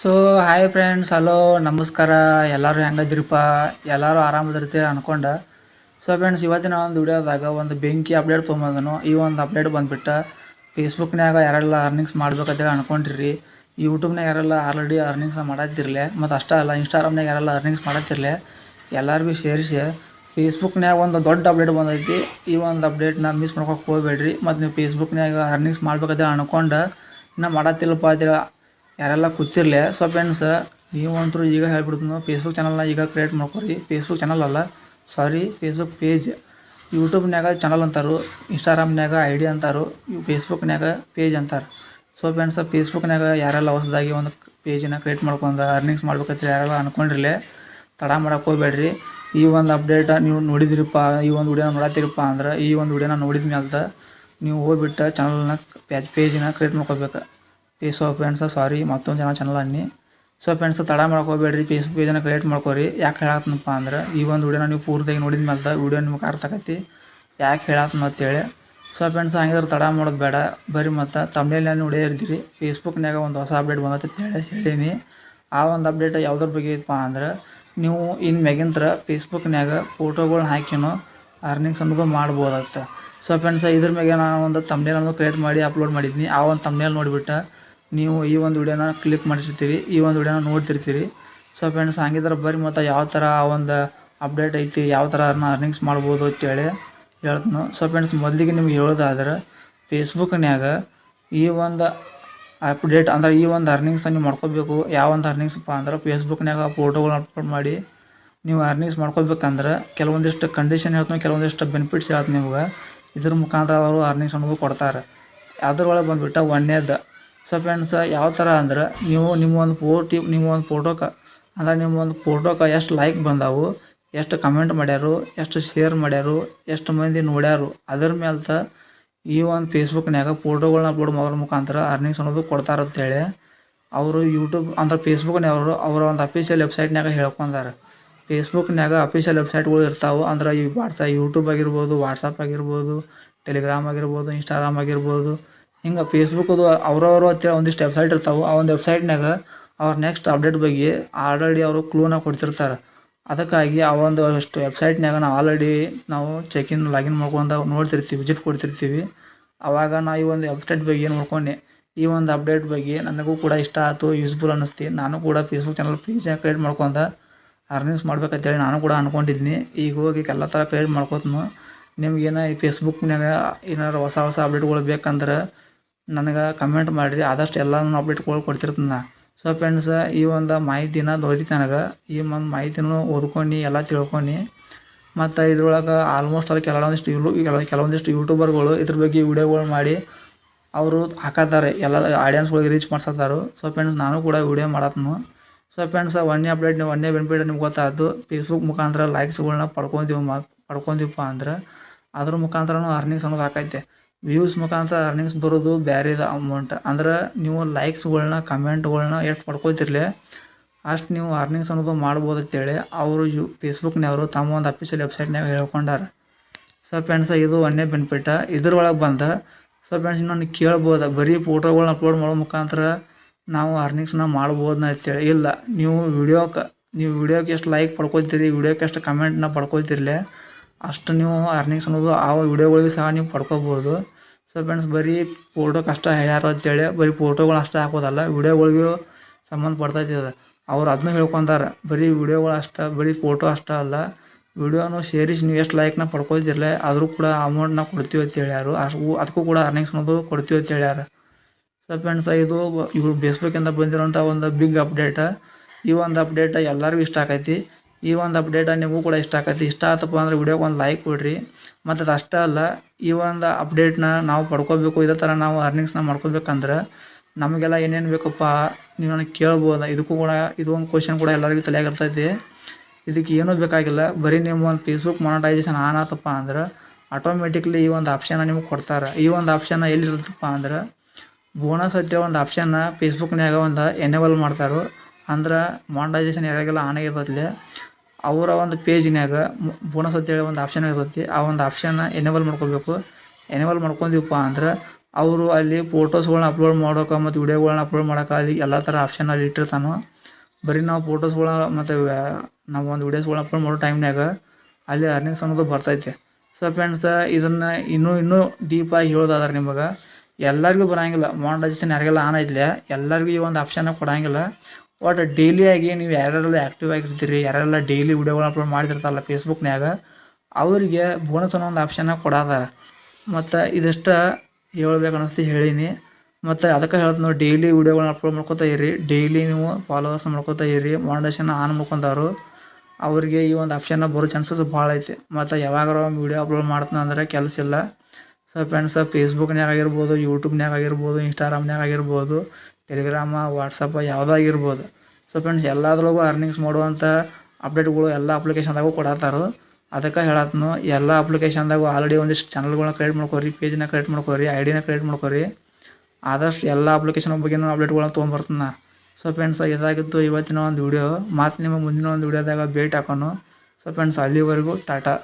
So hi friends hello ನಮಸ್ಕಾರ. ಎಲ್ಲರೂ ಹೆಂಗದ್ರಿಪ್ಪ? ಎಲ್ಲರೂ ಆರಾಮದಿರ್ತೀರ ಅನ್ಕೊಂಡ. ಸೊ ಫ್ರೆಂಡ್ಸ್ ಇವತ್ತಿನ ಒಂದು ವಿಡಿಯೋದಾಗ ಒಂದು ಬೆಂಕಿ ಅಪ್ಡೇಟ್ ತೊಗೊಂಬಂದನು. ಈ ಒಂದು ಅಪ್ಡೇಟ್ ಬಂದ್ಬಿಟ್ಟು ಫೇಸ್ಬುಕ್ನಾಗ ಯಾರೆಲ್ಲ ಅರ್ನಿಂಗ್ಸ್ ಮಾಡ್ಬೇಕಂತೇಳಿ ಅನ್ಕೊಂಡಿರಿ ಯೂಟ್ಯೂಬ್ನಾಗ ಯಾರೆಲ್ಲ ಆಲ್ರೆಡಿ ಅರ್ನಿಂಗ್ಸ್ ಮಾಡತ್ತಿರಲೇ ಮತ್ತು ಅಷ್ಟೇ ಅಲ್ಲ ಇನ್ಸ್ಟಾಗ್ರಾಮ್ನಾಗ ಯಾರೆಲ್ಲ ಅರ್ನಿಂಗ್ಸ್ ಮಾಡತ್ತಿರಲೇ ಎಲ್ಲರೂ ಭೀ ಸೇರಿಸಿ ಫೇಸ್ಬುಕ್ನ್ಯಾಗ ಒಂದು ದೊಡ್ಡ ಅಪ್ಡೇಟ್ ಬಂದೈತಿ. ಈ ಒಂದು ಅಪ್ಡೇಟ್ನ ಮಿಸ್ ಮಾಡ್ಕೊಕ್ಕೆ ಹೋಗ್ಬೇಡ್ರಿ. ಮತ್ತು ನೀವು ಫೇಸ್ಬುಕ್ನ್ಯಾಗ ಅರ್ನಿಂಗ್ಸ್ ಮಾಡ್ಬೇಕಂತೇಳಿ ಅನ್ಕೊಂಡು, ಇನ್ನೂ ಮಾಡತ್ತಿಲ್ಲಪ್ಪ ಅಂತೇಳಿ ಯಾರೆಲ್ಲ ಕೂತಿರ್ಲಿ, ಸೊ ಫ್ರೆಂಡ್ಸ್ ನೀವಂತೂ ಈಗ ಹೇಳ್ಬಿಡ್ತೀನಿ ಫೇಸ್ಬುಕ್ ಚಾನಲ್ನ ಈಗ ಕ್ರಿಯೇಟ್ ಮಾಡ್ಕೊರಿ. ಫೇಸ್ಬುಕ್ ಚಾನಲ್ ಅಲ್ಲ ಸಾರಿ ಫೇಸ್ಬುಕ್ ಪೇಜ್ ಯೂಟ್ಯೂಬ್ನ್ಯಾಗ ಚಾನಲ್ ಅಂತಾರು ಇನ್ಸ್ಟಾಗ್ರಾಮ್ನ್ಯಾಗ ಐ ಡಿ ಅಂತಾರು, ಇವು ಫೇಸ್ಬುಕ್ನ್ಯಾಗ ಪೇಜ್ ಅಂತಾರೆ. ಸೊ ಫ್ರೆಂಡ್ಸ್ ಫೇಸ್ಬುಕ್ನ್ಯಾಗ ಯಾರೆಲ್ಲ ಹೊಸದಾಗಿ ಒಂದು ಪೇಜನ್ನ ಕ್ರಿಯೇಟ್ ಮಾಡ್ಕೊಂಡು ಅರ್ನಿಂಗ್ಸ್ ಮಾಡ್ಬೇಕಂತ ಯಾರೆಲ್ಲ ಅನ್ಕೊಂಡಿರಲಿ, ತಡ ಮಾಡಕ್ಕೆ ಹೋಗ್ಬೇಡ್ರಿ. ಈ ಒಂದು ಅಪ್ಡೇಟ ನೀವು ನೋಡಿದಿರಿಪ್ಪ ಈ ಒಂದು ವಿಡಿಯೋನ ನೋಡತ್ತೀರಪ್ಪ ಅಂದ್ರೆ, ಈ ಒಂದು ವಿಡಿಯೋನ ನೋಡಿದ ಮ್ಯಾಲ್ದ ನೀವು ಹೋಗ್ಬಿಟ್ಟು ಚಾನಲ್ನ ಪೇಜಿನ ಕ್ರಿಯೇಟ್ ಮಾಡ್ಕೋಬೇಕು. ಈ ಸೊ ಫ್ರೆಂಡ್ಸ ಸಾರಿ ಮತ್ತೊಂದು ಜನ ಚಾನಲ್ ಅನ್ನಿ. ಸೊ ಫ್ರೆಂಡ್ಸ್ ತಡ ಮಾಡ್ಕೋಬೇಡ್ರಿ ಫೇಸ್ಬುಕ್ ಪೇಜನ್ನು ಕ್ರಿಯೇಟ್ ಮಾಡ್ಕೊರಿ. ಯಾಕೆ ಹೇಳತ್ತನಪ್ಪ ಅಂದ್ರೆ, ಈ ಒಂದು ವಿಡಿಯೋನ ನೀವು ಪೂರ್ತಿಯಾಗಿ ನೋಡಿದ ಮೇಲೆ ವಿಡಿಯೋ ನಿಮ್ಗೆ ಅರ್ಥ ಆಕೈತಿ ಯಾಕೆ ಹೇಳತ್ತನ ಅಂತೇಳಿ. ಸೊ ಫ್ರೆಂಡ್ಸ್ ಹಂಗಿದ್ರೆ ತಡ ಮಾಡೋದು ಬೇಡ. ಬರೀ ಮತ್ತು ತಮಿಳಲ್ಲಿ ನೋಡೇ ಇರ್ತೀರಿ. ಫೇಸ್ಬುಕ್ನಾಗ ಒಂದು ಹೊಸ ಅಪ್ಡೇಟ್ ಬಂದೈತೆ ಅಂತ ಹೇಳಿ ಹೇಳೀನಿ. ಆ ಒಂದು ಅಪ್ಡೇಟ್ ಯಾವುದ್ರ ಬಗ್ಗೆ ಇತ್ತಪ್ಪ ಅಂದ್ರೆ, ನೀವು ಇನ್ನು ಮ್ಯಾಗಿಂತ್ರ ಫೇಸ್ಬುಕ್ನಾಗ ಫೋಟೋಗಳ್ನ ಹಾಕಿನೋ ಅರ್ನಿಂಗ್ಸ್ ಅನ್ನೋದು ಮಾಡ್ಬೋದತ್ತ. ಸೊ ಫ್ರೆಂಡ್ಸ್ ಇದ್ರ ಮ್ಯಾಗೆ ನಾನು ಒಂದು ತಮ್ನೇಲ್ ಅನ್ನೋದು ಕ್ರಿಯೇಟ್ ಮಾಡಿ ಅಪ್ಲೋಡ್ ಮಾಡಿದ್ನಿ. ಆ ಒಂದು ತಮ್ನೇಲ್ ನೋಡಿಬಿಟ್ಟು ನೀವು ಈ ಒಂದು ವಿಡಿಯೋನ ಕ್ಲಿಕ್ ಮಾಡಿರ್ತೀರಿ, ಈ ಒಂದು ವಿಡಿಯೋನ ನೋಡ್ತಿರ್ತೀರಿ. ಸೊ ಫ್ರೆಂಡ್ಸ್ ಹಂಗಿದ್ರೆ ಬರ್ರಿ ಮತ್ತು ಯಾವ ಥರ ಆ ಒಂದು ಅಪ್ಡೇಟ್ ಐತಿ, ಯಾವ ಥರ ಅರ್ನಿಂಗ್ಸ್ ಮಾಡ್ಬೋದು ಅಂತೇಳಿ ಹೇಳ್ತನು. ಸೊ ಫ್ರೆಂಡ್ಸ್ ಮೊದಲಿಗೆ ನಿಮ್ಗೆ ಹೇಳೋದಾದ್ರೆ ಫೇಸ್ಬುಕ್ನ್ಯಾಗ ಈ ಒಂದು ಅಪ್ಡೇಟ್ ಅಂದ್ರೆ ಈ ಒಂದು ಅರ್ನಿಂಗ್ಸ್ ನೀವು ಮಾಡ್ಕೋಬೇಕು. ಯಾವ ಒಂದು ಅರ್ನಿಂಗ್ಸಪ್ಪ ಅಂದ್ರೆ ಫೇಸ್ಬುಕ್ನ್ಯಾಗ ಫೋಟೋಗಳನ್ನ ಅಪ್ಲೋಡ್ ಮಾಡಿ ನೀವು ಅರ್ನಿಂಗ್ಸ್ ಮಾಡ್ಕೋಬೇಕಂದ್ರೆ ಕೆಲವೊಂದಿಷ್ಟು ಕಂಡೀಷನ್ ಹೇಳ್ತೀನಿ, ಕೆಲವೊಂದಿಷ್ಟು ಬೆನಿಫಿಟ್ಸ್ ಹೇಳ್ತೀನಿ ನಿಮ್ಗೆ. ಇದ್ರ ಮುಖಾಂತರ ಅವರು ಅರ್ನಿಂಗ್ಸ್ ಅನ್ನೋದು ಕೊಡ್ತಾರೆ. ಅದ್ರೊಳಗೆ ಬಂದುಬಿಟ್ಟ ಒಂದೇದು ಸೊ ಫ್ರೆಂಡ್ಸ್ ಯಾವ ಥರ ಅಂದ್ರೆ ನೀವು ನಿಮ್ಮ ಒಂದು ಫೋಟಿ ನಿಮ್ಮ ಒಂದು ಫೋಟೋಕ ಅಂದ್ರೆ ನಿಮ್ಮ ಒಂದು ಫೋಟೋಕ್ಕೆ ಎಷ್ಟು ಲೈಕ್ ಬಂದಾವು, ಎಷ್ಟು ಕಮೆಂಟ್ ಮಾಡ್ಯಾರು, ಎಷ್ಟು ಶೇರ್ ಮಾಡ್ಯಾರು, ಎಷ್ಟು ಮಂದಿ ನೋಡ್ಯಾರು, ಅದ್ರ ಮೇಲ್ತ ಈ ಒಂದು ಫೇಸ್ಬುಕ್ನ್ಯಾಗ ಫೋಟೋಗಳನ್ನ ಅಪ್ಲೋಡ್ ಮಾಡೋದ್ರ ಮುಖಾಂತರ ಅರ್ನಿಂಗ್ಸ್ ಅನ್ನೋದು ಕೊಡ್ತಾರೆ ಅಂತೇಳಿ ಅವರು ಯೂಟ್ಯೂಬ್ ಅಂದ್ರೆ ಫೇಸ್ಬುಕ್ನವರು ಅವರ ಒಂದು ಅಫಿಷಿಯಲ್ ವೆಬ್ಸೈಟ್ನಾಗ ಹೇಳ್ಕೊಂಡಾರ. ಫೇಸ್ಬುಕ್ನ್ಯಾಗ ಅಫಿಷಿಯಲ್ ವೆಬ್ಸೈಟ್ಗಳು ಇರ್ತಾವೆ, ಅಂದ್ರೆ ಈ ವಾಟ್ಸಪ್ ಯೂಟ್ಯೂಬ್ ಆಗಿರ್ಬೋದು ವಾಟ್ಸಪ್ ಆಗಿರ್ಬೋದು ಟೆಲಿಗ್ರಾಮ್ ಆಗಿರ್ಬೋದು ಇನ್ಸ್ಟಾಗ್ರಾಮ್ ಆಗಿರ್ಬೋದು ಹಿಂಗೆ ಫೇಸ್ಬುಕ್ಕದು ಅವ್ರವ್ರು ಹತ್ತಿರ ಒಂದಿಷ್ಟು ವೆಬ್ಸೈಟ್ ಇರ್ತಾವೆ, ಆ ಒಂದು ವೆಬ್ಸೈಟ್ನಾಗ ಅವ್ರ ನೆಕ್ಸ್ಟ್ ಅಪ್ಡೇಟ್ ಬಗ್ಗೆ ಆಲ್ರೆಡಿ ಅವರು ಕ್ಲೂನ ಕೊಡ್ತಿರ್ತಾರೆ. ಅದಕ್ಕಾಗಿ ಆ ಒಂದು ಅಷ್ಟು ವೆಬ್ಸೈಟ್ನಾಗ ನಾವು ಆಲ್ರೆಡಿ ನಾವು ಚೆಕಿನ್ ಲಾಗಿನ್ ಮಾಡ್ಕೊಂಡು ನೋಡ್ತಿರ್ತೀವಿ ವಿಸಿಟ್ ಕೊಡ್ತಿರ್ತೀವಿ. ಆವಾಗ ನಾ ಈ ಒಂದು ಅಪ್ಡೇಟ್ ಬಗ್ಗೆ ಏನು ನೋಡ್ಕೊಂಡೆ ಈ ಒಂದು ಅಪ್ಡೇಟ್ ಬಗ್ಗೆ ನನಗೂ ಕೂಡ ಇಷ್ಟ ಆಯಿತು ಯೂಸ್ಫುಲ್ ಅನ್ನಿಸ್ತಿ. ನಾನು ಕೂಡ ಫೇಸ್ಬುಕ್ ಚಾನಲ್ ಪೇಜ್ ಕ್ರಿಯೇಟ್ ಮಾಡ್ಕೊಂಡ ಅರ್ನಿಂಗ್ಸ್ ಮಾಡ್ಬೇಕಂತೇಳಿ ನಾನು ಕೂಡ ಅಂದ್ಕೊಂಡಿದ್ನಿ ಈಗ ಹೋಗಿ ಎಲ್ಲ ಥರ ಕ್ರಿಯೇಟ್ ಮಾಡ್ಕೋತನು. ನಿಮ್ಗೇನ ಈ ಫೇಸ್ಬುಕ್ನಾಗ ಏನಾರು ಹೊಸ ಹೊಸ ಅಪ್ಡೇಟ್ಗಳು ಬೇಕಂದ್ರೆ ನನಗೆ ಕಮೆಂಟ್ ಮಾಡಿರಿ, ಆದಷ್ಟು ಎಲ್ಲನೂ ಅಪ್ಡೇಟ್ಗಳು ಕೊಡ್ತಿರ್ತೀನಿ ನಾ ಸೊ ಫ್ರೆಂಡ್ಸ್ ಈ ಒಂದು ಮಾಹಿತಿನ ದೊರೀತು ನನಗೆ. ಈ ಒಂದು ಮಾಹಿತಿನೂ ಓದ್ಕೊಂಡು, ಎಲ್ಲ ತಿಳ್ಕೊಂಡು. ಮತ್ತು ಇದ್ರೊಳಗೆ ಆಲ್ಮೋಸ್ಟ್ ಅಲ್ಲಿ ಕೆಲವೊಂದಿಷ್ಟು ಯೂ ಕೆಲ ಕೆಲವೊಂದಿಷ್ಟು ಯೂಟ್ಯೂಬರ್ಗಳು ಇದ್ರ ಬಗ್ಗೆ ವೀಡಿಯೋಗಳು ಮಾಡಿ ಅವರು ಹಾಕತ್ತಾರೆ. ಎಲ್ಲ ಆಡಿಯನ್ಸ್ಗಳಿಗೆ ರೀಚ್ ಮಾಡ್ಸತ್ತಾರು. ಸೊ ಫ್ರೆಂಡ್ಸ್ ನಾನು ಕೂಡ ವೀಡಿಯೋ ಮಾಡತ್ನು ಸೊ ಫ್ರೆಂಡ್ಸ್ ಒಂದೇ ಅಪ್ಡೇಟ್ ನೀವು ಒಂದೇ ಬೆನಿಫಿಟ್ ನಿಮ್ಗೆ ಗೊತ್ತಾಯ್ತು. ಫೇಸ್ಬುಕ್ ಮುಖಾಂತರ ಲೈಕ್ಸ್ಗಳನ್ನ ಪಡ್ಕೊತೀವಿ ಮಾ ಪಡ್ಕೊತೀವಪ್ಪ ಅಂದ್ರೆ, ಅದ್ರ ಮುಖಾಂತರನೂ ಅರ್ನಿಂಗ್ಸ್ ಅನ್ನೋದು ಆಕೈತೆ ವ್ಯೂಸ್ ಮುಖಾಂತರ ಅರ್ನಿಂಗ್ಸ್ ಬರೋದು ಬೇರೆದು ಅಮೌಂಟ್ ಅಂದ್ರೆ ನೀವು ಲೈಕ್ಸ್ಗಳ್ನ ಕಮೆಂಟ್ಗಳನ್ನ ಎಷ್ಟು ಪಡ್ಕೋತಿರ್ಲಿ ಅಷ್ಟು ನೀವು ಅರ್ನಿಂಗ್ಸ್ ಅನ್ನೋದು ಮಾಡ್ಬೋದು ಅಂತೇಳಿ ಅವರು ಯು ಫೇಸ್ಬುಕ್ನವರು ತಮ್ಮ ಒಂದು ಅಫಿಷಿಯಲ್ ವೆಬ್ಸೈಟ್ನಾಗ ಹೇಳ್ಕೊಂಡಾರ. ಸೊ ಫ್ರೆಂಡ್ಸ್ ಇದು ಒಂದೇ ಬೆನಿಫಿಟ್ ಇದ್ರೊಳಗೆ ಬಂದ ಸೊ ಫ್ರೆಂಡ್ಸ್ ಇನ್ನೊಂದು ಕೇಳ್ಬೋದು, ಬರೀ ಫೋಟೋಗಳನ್ನ ಅಪ್ಲೋಡ್ ಮಾಡೋ ಮುಖಾಂತರ ನಾವು ಅರ್ನಿಂಗ್ಸ್ನ ಮಾಡ್ಬೋದನ್ನ ಅಂತೇಳಿ. ಇಲ್ಲ, ನೀವು ವಿಡಿಯೋಕ್ಕೆ ನೀವು ವಿಡಿಯೋಕ್ಕೆ ಎಷ್ಟು ಲೈಕ್ ಪಡ್ಕೊತೀರಿ ವಿಡಿಯೋಕ್ಕೆ ಎಷ್ಟು ಕಮೆಂಟ್ನ ಪಡ್ಕೋತಿರ್ಲಿ ಅಷ್ಟು ನೀವು ಅರ್ನಿಂಗ್ಸ್ ಅನ್ನೋದು ಆ ವೀಡಿಯೋಗಳಿಗೆ ಸಹ ನೀವು ಪಡ್ಕೋಬೋದು. ಸೊ ಫ್ರೆಂಡ್ಸ್ ಬರೀ ಫೋಟೋ ಕಷ್ಟ ಹೇಳ್ಯಾರ ಅಂತೇಳಿ, ಬರೀ ಫೋಟೋಗಳು ಅಷ್ಟೇ ಹಾಕೋದಲ್ಲ ವಿಡಿಯೋಗಳಿಗೂ ಸಂಬಂಧಪಡ್ತೈತಿ ಅದು ಅವ್ರು ಅದನ್ನೂ ಹೇಳ್ಕೊಂತಾರೆ ಬರೀ ವಿಡಿಯೋಗಳು ಅಷ್ಟೇ, ಬರೀ ಫೋಟೋ ಅಷ್ಟೇ ಅಲ್ಲ ವಿಡಿಯೋನು ಸೇರಿಸಿ ನೀವು ಎಷ್ಟು ಲೈಕ್ನ ಪಡ್ಕೊತಿರಲ್ಲ ಆದರೂ ಕೂಡ ಅಮೌಂಟ್ನ ಕೊಡ್ತೀವಿ ಅಂತ ಹೇಳ್ಯಾರು. ಅಷ್ಟು ಅದಕ್ಕೂ ಕೂಡ ಅರ್ನಿಂಗ್ಸ್ ಅನ್ನೋದು ಕೊಡ್ತೀವಿ ಅಂತ ಹೇಳ್ಯಾರ. ಸೊ ಫ್ರೆಂಡ್ಸ್ ಇದು ಇವ್ರು ಬೇಸ್ಬುಕ್ಕಿಂದ ಬಂದಿರೋಂಥ ಒಂದು ಬಿಗ್ ಅಪ್ಡೇಟ ಈ ಒಂದು ಅಪ್ಡೇಟ್ ಎಲ್ಲರಿಗೂ ಇಷ್ಟ ಆಕೈತಿ ಈ ಒಂದು ಅಪ್ಡೇಟ ನಿಮಗೂ ಕೂಡ ಇಷ್ಟ ಆಕೈತಿ. ಇಷ್ಟ ಆತಪ್ಪ ಅಂದ್ರೆ ವಿಡಿಯೋಗೆ ಒಂದು ಲೈಕ್ ಕೊಡ್ರಿ. ಮತ್ತು ಅದು ಅಷ್ಟೇ ಅಲ್ಲ, ಈ ಒಂದು ಅಪ್ಡೇಟ್ನ ನಾವು ಪಡ್ಕೋಬೇಕು, ಇದೇ ಥರ ನಾವು ಅರ್ನಿಂಗ್ಸ್ನ ಮಾಡ್ಕೋಬೇಕಂದ್ರೆ ನಮಗೆಲ್ಲ ಏನೇನು ಬೇಕಪ್ಪ ನೀವು ನನಗೆ ಕೇಳ್ಬೋದು? ಇದಕ್ಕೂ ಕೂಡ ಇದು ಒಂದು ಕ್ವಶನ್ ಕೂಡ ಎಲ್ಲರಿಗೂ ತಲೆಯಾಗ ಇರ್ತೈತಿ ಇದಕ್ಕೆ ಏನೂ ಬೇಕಾಗಿಲ್ಲ. ಬರೀ ನಿಮ್ಮ ಒಂದು ಫೇಸ್ಬುಕ್ ಮಾನಿಟೈಸೇಷನ್ ಆನ್ ಆತಪ್ಪ ಅಂದ್ರೆ ಆಟೋಮೆಟಿಕ್ಲಿ ಈ ಒಂದು ಆಪ್ಷನ್ನ ನಿಮ್ಗೆ ಕೊಡ್ತಾರೆ. ಈ ಒಂದು ಆಪ್ಷನ್ನ ಎಲ್ಲಿರುತ್ತಪ್ಪ ಅಂದ್ರೆ ಬೋನಸ್ ಹತ್ತಿರ ಒಂದು ಆಪ್ಷನ್ನ ಫೇಸ್ಬುಕ್ನ್ಯಾಗ ಒಂದು ಎನೇಬಲ್ ಮಾಡ್ತಾರೆ. ಅಂದ್ರೆ ಮಾನಿಟೈಸೇಷನ್ ಯಾರಿಗೆಲ್ಲ ಆನ್ ಆಗಿರ್ತೈತಿ ಅವರ ಒಂದು ಪೇಜ್ನ್ಯಾಗ ಬೋನಸ್ ಅಂತೇಳಿ ಒಂದು ಆಪ್ಷನ್ ಇರ್ತೈತಿ, ಆ ಒಂದು ಆಪ್ಷನ್ನ ಎನೇಬಲ್ ಮಾಡ್ಕೋಬೇಕು. ಎನೇಬಲ್ ಮಾಡ್ಕೊಂಡೀವಪ್ಪ ಅಂದ್ರೆ ಅವರು ಅಲ್ಲಿ ಫೋಟೋಸ್ಗಳನ್ನ ಅಪ್ಲೋಡ್ ಮಾಡೋಕೆ ಮತ್ತು ವಿಡಿಯೋಗಳ್ನ ಅಪ್ಲೋಡ್ ಮಾಡೋಕೆ ಅಲ್ಲಿ ಎಲ್ಲ ಥರ ಆಪ್ಷನ್ ಅಲ್ಲಿ ಇಟ್ಟಿರ್ತಾನೆ. ಬರೀ ನಾವು ಫೋಟೋಸ್ಗಳ ಮತ್ತು ನಾವು ಒಂದು ವೀಡಿಯೋಸ್ಗಳನ್ನ ಅಪ್ಲೋಡ್ ಮಾಡೋ ಟೈಮ್ನಾಗ ಅಲ್ಲಿ ಅರ್ನಿಂಗ್ಸ್ ಅನ್ನೋದು ಬರ್ತೈತೆ. ಸೊ ಫ್ರೆಂಡ್ಸ್ ಇದನ್ನು ಇನ್ನೂ ಇನ್ನೂ ಡೀಪಾಗಿ ಹೇಳೋದಾದ್ರೆ ನಿಮಗೆ, ಎಲ್ಲರಿಗೂ ಬರೋಂಗಿಲ್ಲ ಮಾನಿಟೈಸೇಷನ್ ಯಾರಿಗೆಲ್ಲ ಆನ್ ಐತ್ಲೆ, ಎಲ್ಲರಿಗೂ ಈ ಒಂದು ಆಪ್ಷನ್ನ ಕೊಡೋಂಗಿಲ್ಲ. ಒಟ್ಟು ಡೈಲಿಯಾಗಿ ನೀವು ಯಾರ್ಯಾರೆಲ್ಲ ಆ್ಯಕ್ಟಿವ್ ಆಗಿರ್ತೀರಿ ಯಾರೆಲ್ಲ ಡೈಲಿ ವಿಡಿಯೋಗಳನ್ನ ಅಪ್ಲೋಡ್ ಮಾಡಿರ್ತಾರಲ್ಲ ಫೇಸ್ಬುಕ್ನ್ಯಾಗ ಅವರಿಗೆ ಬೋನಸ್ ಅನ್ನೋ ಒಂದು ಆಪ್ಷನ್ನ ಕೊಡಾದಾರ. ಮತ್ತು ಇದಿಷ್ಟು ಹೇಳ್ಬೇಕು ಅನಿಸ್ತು ಹೇಳೀನಿ. ಮತ್ತು ಅದಕ್ಕೆ ಹೇಳ್ತೀನಿ ಡೈಲಿ ವಿಡಿಯೋಗಳನ್ನ ಅಪ್ಲೋಡ್ ಮಾಡ್ಕೊತಾ ಇರಿ. ಡೈಲಿ ನೀವು ಫಾಲೋವರ್ಸ್ ಮಾಡ್ಕೊತಾ ಇರಿ. ಮಾನಿಟೇಷನ್ ಆನ್ ಮಾಡ್ಕೊಂಡವರು, ಅವರಿಗೆ ಈ ಒಂದು ಆಪ್ಷನ್ನ ಬರೋ ಚಾನ್ಸಸ್ ಭಾಳ ಐತಿ. ಮತ್ತು ಯಾವಾಗ ವಿಡಿಯೋ ಅಪ್ಲೋಡ್ ಮಾಡ್ತಾನೆ ಅಂದರೆ ಕೆಲಸ ಇಲ್ಲ. ಸೊ ಫ್ರೆಂಡ್ಸ್ ಫೇಸ್ಬುಕ್ನ್ಯಾಗ ಆಗಿರ್ಬೋದು ಯೂಟ್ಯೂಬ್ನ್ಯಾಗ ಆಗಿರ್ಬೋದು ಇನ್ಸ್ಟಾಗ್ರಾಮ್ನ್ಯಾಗ ಆಗಿರ್ಬೋದು ಟೆಲಿಗ್ರಾಮ ವಾಟ್ಸಪ್ಪ ಯಾವುದಾಗಿರ್ಬೋದು. ಸೊ ಫ್ರೆಂಡ್ಸ್ ಎಲ್ಲದ್ರೊಳಗೂ ಅರ್ನಿಂಗ್ಸ್ ಮಾಡುವಂಥ ಅಪ್ಡೇಟ್ಗಳು ಎಲ್ಲ ಅಪ್ಲಿಕೇಶನ್ದಾಗೂ ಕೊಡತ್ತಾರು ಅದಕ್ಕೆ ಹೇಳತ್ನು, ಎಲ್ಲ ಅಪ್ಲಿಕೇಶನ್ದಾಗೂ ಆಲ್ರೆಡಿ ಒಂದಿಷ್ಟು ಚಾನಲ್ಗಳನ್ನ ಕ್ರಿಯೇಟ್ ಮಾಡ್ಕೊರಿ ಪೇಜ್ನ ಕ್ರಿಯೇಟ್ ಮಾಡ್ಕೊರಿ ಐಡಿನ ಡಿನ ಕ್ರಿಯೇಟ್ ಮಾಡ್ಕೊರಿ. ಆದಷ್ಟು ಎಲ್ಲ ಅಪ್ಲಿಕೇಶನ್ ಬಗ್ಗೆನೂ ಅಪ್ಡೇಟ್ಗಳನ್ನ ತೊಗೊಂಬರ್ತೀನಿ ಸೊ ಫ್ರೆಂಡ್ಸ್ ಇದಾಗಿತ್ತು ಇವತ್ತಿನ ಒಂದು ವಿಡಿಯೋ ಮತ್ತು ನಿಮ್ಮ ಮುಂದಿನ ಒಂದು ವಿಡಿಯೋದಾಗ ಭೇಟಿ ಹಾಕೋಣ. ಸೊ ಫ್ರೆಂಡ್ಸ್ ಅಲ್ಲಿವರೆಗೂ ಟಾಟಾ.